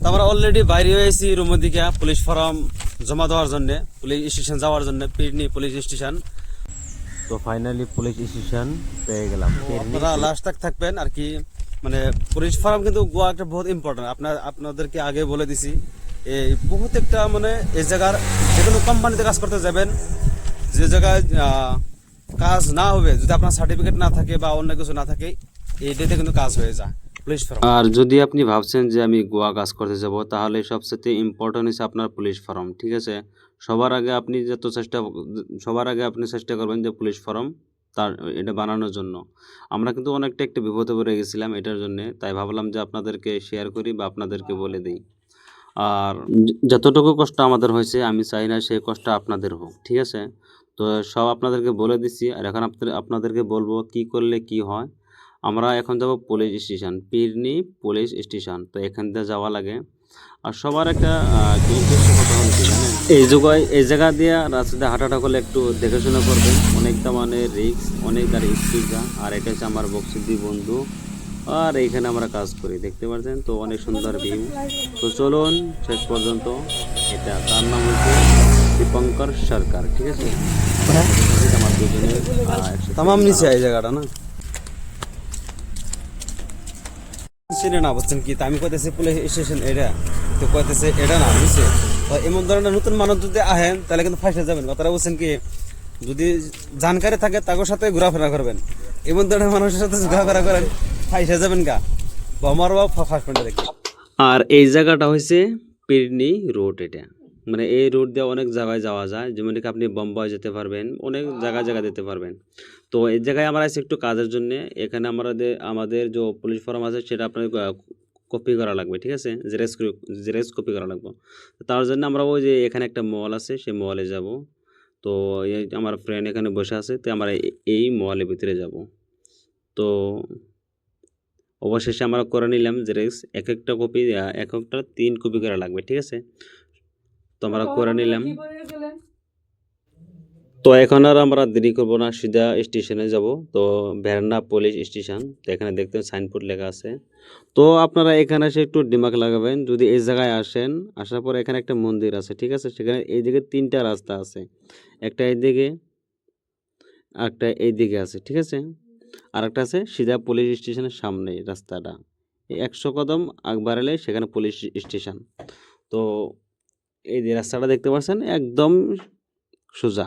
তো আমরা অলরেডি বাইরে হয়েছি রুমের দিকে পুলিশ ফর্ম জমা দেওয়ার জন্য পুলিশ স্টেশন যাওয়ার জন্য পিরনি পুলিশ স্টেশন তো ফাইনালি পুলিশ স্টেশন পেয়ে গেলাম। আপনারা লাস্ট তক থাকবেন আর কি মানে পুলিশ ফর্ম কিন্তু গোয়া একটা বহুত ইম্পর্টেন্ট আপনার আপনাদেরকে আগে বলে দিছি এই বহুত একটা মানে এই জায়গার যে কোনো কোম্পানিতে কাজ করতে যাবেন যে জায়গায় কাজ না হবে যদি আপনার সার্টিফিকেট না থাকে বা অন্য কিছু না থাকে এই ডেতে কিন্তু কাজ হয়ে যায়। আর যদি আপনি ভাবছেন যে আমি গোয়া কাজ করতে যাব, তাহলে সবচেয়ে ইম্পর্টেন্ট হচ্ছে আপনার পুলিশ ফর্ম, ঠিক আছে? সবার আগে আপনি যত চেষ্টা, সবার আগে আপনি চেষ্টা করবেন যে পুলিশ ফর্ম তার, এটা বানানোর জন্য। আমরা কিন্তু অনেকটা একটা বিপদে পড়ে গেছিলাম এটার জন্য, তাই ভাবলাম যে আপনাদেরকে শেয়ার করি বা আপনাদেরকে বলে দিই। আর যতটুকু কষ্ট আমাদের হয়েছে, আমি চাই না সেই কষ্ট আপনাদের হোক, ঠিক আছে? তো সব আপনাদেরকে বলে দিচ্ছি, আর এখন আপনাদের, আপনাদেরকে বলব কি করলে কি হয়। আমরা এখন যাব police station Pirni police station তো এখান দিয়ে যাওয়া লাগে। আর সবার একটা এই জায়গায় এই জায়গা দিয়ে রাস্তাতে হাঁটাটা করলে একটু দেখাশোনা করবেন। অনেকটা মানে রিক্স অনেক স্পিড যা। আর এটা হচ্ছে আমার বক্সিদি বন্ধু। আর এইখানে আমরা কাজ করি দেখতে পাচ্ছেন তো অনেক সুন্দর ভিউ তো চলুন শেষ পর্যন্ত। এটা তার নাম হচ্ছে দীপঙ্কর সরকার ঠিক আছে? আমার দুজনের তামাম নিচে এই জায়গাটা না? চিনে না, বুঝছেন কি? আমি কইতেছি, পুলিশ স্টেশন এটা। তো কইতেছে, এটা না, বুঝছে? তো এমন ধরনের নতুন মানুষ যদি আহেন, তাহলে কিন্তু ফাঁসে যাবেন। কথাটা বুঝছেন কি? যদি জানকারি থাকে তাদের সাথে ঘোরাফেরা করবেন। এমন ধরনের মানুষের সাথে ঘোরাফেরা করেন, ফাঁসে যাবেন গা। বা ফাঁস পয়েন্টে দেখি। আর এই জায়গাটা হয়েছে পিরনি রোড এটা। মানে এই রোড দিয়ে অনেক জায়গায় যাওয়া যায়। যেমন কি আপনি বোম্বাই যেতে পারবেন, অনেক জায়গা জায়গা যেতে পারবেন। তো এই জায়গায় আমরা আছি একটু কাজের জন্য। এখানে আমাদের আমাদের যে পুলিশ ফর্ম আছে, সেটা আপনার কপি করা লাগবে, ঠিক আছে? জেরেক্স জেরেক্স কপি করা লাগবে। তার জন্য আমরা ওই যে এখানে একটা মল আছে, সেই মলে যাব। তো এই আমার ফ্রেন্ড এখানে বসে আছে, তো আমরা এই মলের ভিতরে যাব। তো অবশেষে আমরা করে নিলাম জেরেক্স এক একটা কপি এক একটা তিন কপি করা লাগবে, ঠিক আছে? তো আমরা করে নিলাম। তো এখন আর আমরা দেরি করব না সিধা স্টেশনে যাব। তো ভেরান্ডা পুলিশ স্টেশন তো এখানে দেখতে সাইনবোর্ড লেখা আছে। তো আপনারা এখানে এসে একটু ডিমাক লাগাবেন যদি এই জায়গায় আসেন আসার পর এখানে একটা মন্দির আছে ঠিক আছে? সেখানে এইদিকে তিনটা রাস্তা আছে একটা এইদিকে একটা এইদিকে আছে ঠিক আছে? আর একটা আছে সিধা পুলিশ স্টেশনের সামনে রাস্তাটা। একশো কদম আগ বাড়ালে সেখানে পুলিশ স্টেশন। তো এই যে রাস্তাটা দেখতে পাচ্ছেন, একদম সোজা।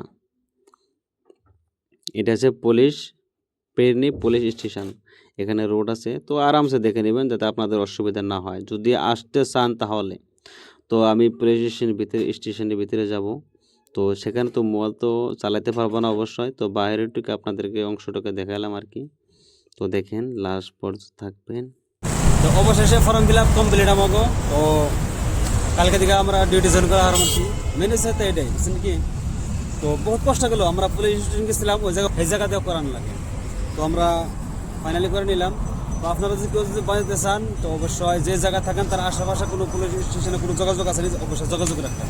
এটা হচ্ছে পুলিশ, পেরনি পুলিশ স্টেশন। এখানে রোড আছে, তো আরামসে দেখে নেবেন যাতে আপনাদের অসুবিধা না হয়। যদি আসতে চান তাহলে, তো আমি পুলিশ স্টেশনের ভিতরে স্টেশনের ভিতরে যাব। তো সেখানে তো মোবাইল তো চালাতে পারব না অবশ্যই, তো বাইরের টুকু আপনাদেরকে অংশটাকে দেখালাম আর কি। তো দেখেন লাস্ট পর্যন্ত থাকবেন। তো অবশেষে ফর্ম ফিল আপ কমপ্লিট আমাকে তো কালকে থেকে আমরা ডিউটি জয়েন করা আরম্ভ করছি। মেনে সাথে এটাই, বুঝছেন কি? তো বহুত কষ্ট গেল আমরা পুলিশ স্টেশন গেছিলাম, ওই জায়গা সেই জায়গাতেও করানো লাগে। তো আমরা ফাইনালি করে নিলাম। তো আপনারা যদি কেউ যদি বানাতে চান, তো অবশ্যই যে জায়গায় থাকেন, তার আশেপাশে কোনো পুলিশ স্টেশনে কোনো যোগাযোগ আছে, অবশ্যই যোগাযোগ রাখবেন